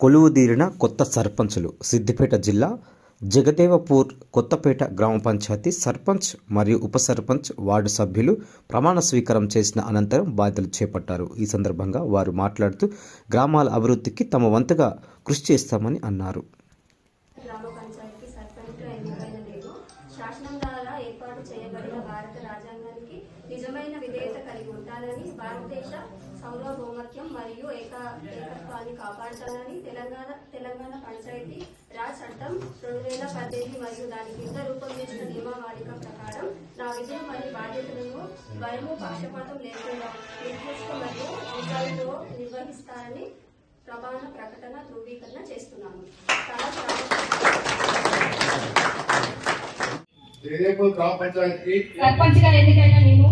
కొలువుదీరిన కొత్త సర్పంచులు సిద్దిపేట జిల్లా జగదేవపూర్ కొత్తపేట గ్రామ పంచాయతీ సర్పంచ్ మరియు ఉప సర్పంచ్ వార్డు సభ్యులు ప్రమాణ స్వీకారం చేసిన అనంతరం బాధ్యతలు చేపట్టారు. ఈ సందర్భంగా వారు మాట్లాడుతూ గ్రామాల అభివృద్ధికి తమ వంతుగా కృషి చేస్తామని అన్నారు. నిజమైన ఉంటానని భారతదేశ సార్వభౌమత్యం మరియు ఏక ఏకత్వాన్ని కాపాడుతానని తెలంగాణ తెలంగాణ పంచాయతీ రాజ్ చట్టం రెండు వేల పద్దెనిమిది మరియు దాని కింద రూపొందించిన నియమావళిక ప్రకారం నా విధులు మరియు బాధ్యతలను భయము పక్షపాతం లేకుండా నిర్దిష్ట మరియు నిజాయితీతో నిర్వహిస్తానని ప్రమాణ ప్రకటన ధృవీకరణ చేస్తున్నాను. గ్రామ పంచాయతీకి సర్పంచ్గా ఎన్నికైన నేను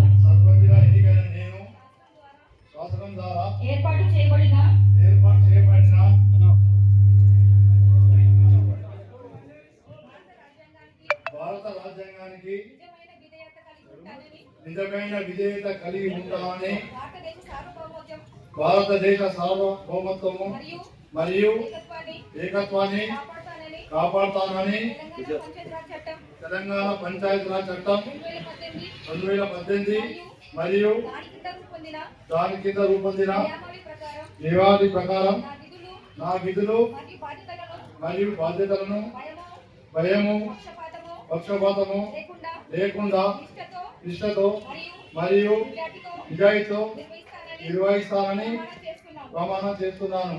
నిజమైన విధేయత కలిగి ఉంటానని భారతదేశ సార్వభౌమత్వము మరియు ఏకత్వాన్ని కాపాడుతానని తెలంగాణ తెలంగాణ పంచాయతీరాజ్ చట్టం రెండు వేల పద్దెనిమిది మరియు దాని కింద రూపొందిన నియమావళి ప్రకారం నా విధులు మరియు బాధ్యతలను భయము పక్షపాతము లేకుండా ఇష్టతో మరియు మరియు నిజాయితీతో నిర్వహిస్తానని ప్రమాణం చేస్తున్నాను.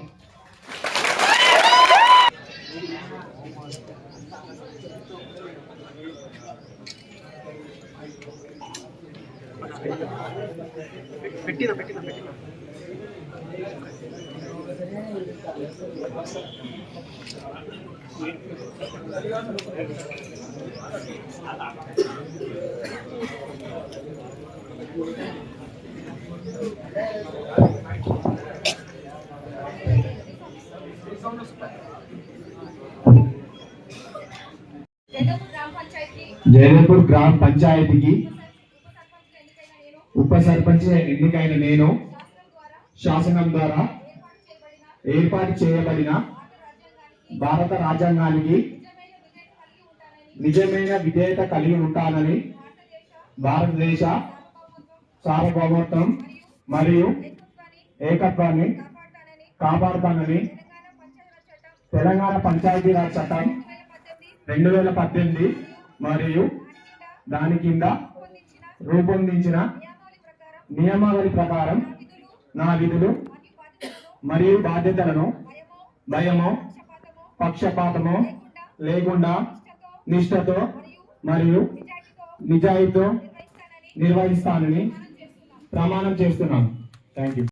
పెట్టిన పెట్టిన పెట్టిన జయదేపూర్ గ్రామ పంచాయతీకి ఉప సర్పంచ్ ఎన్నికైన నేను శాసనం ద్వారా ఏర్పాటు చేయబడిన భారత రాజ్యాంగానికి నిజమైన విధేయత కలిగి ఉంటానని భారతదేశ సార్వభౌమత్వం మరియు ఏకత్వాన్ని కాపాడుతానని తెలంగాణ పంచాయతీరాజ్ చట్టం చట్టం రెండు వేల పద్దెనిమిది మరియు దాని కింద రూపొందించిన నియమావళి ప్రకారం నా విధులు మరియు బాధ్యతలను భయము పక్షపాతము లేకుండా నిష్ఠతో మరియు నిజాయితో నిజాయితీతో నిర్వహిస్తానని ప్రమాణం చేస్తున్నాను. ప్రమాణం చేస్తున్నాను థ్యాంక్ యూ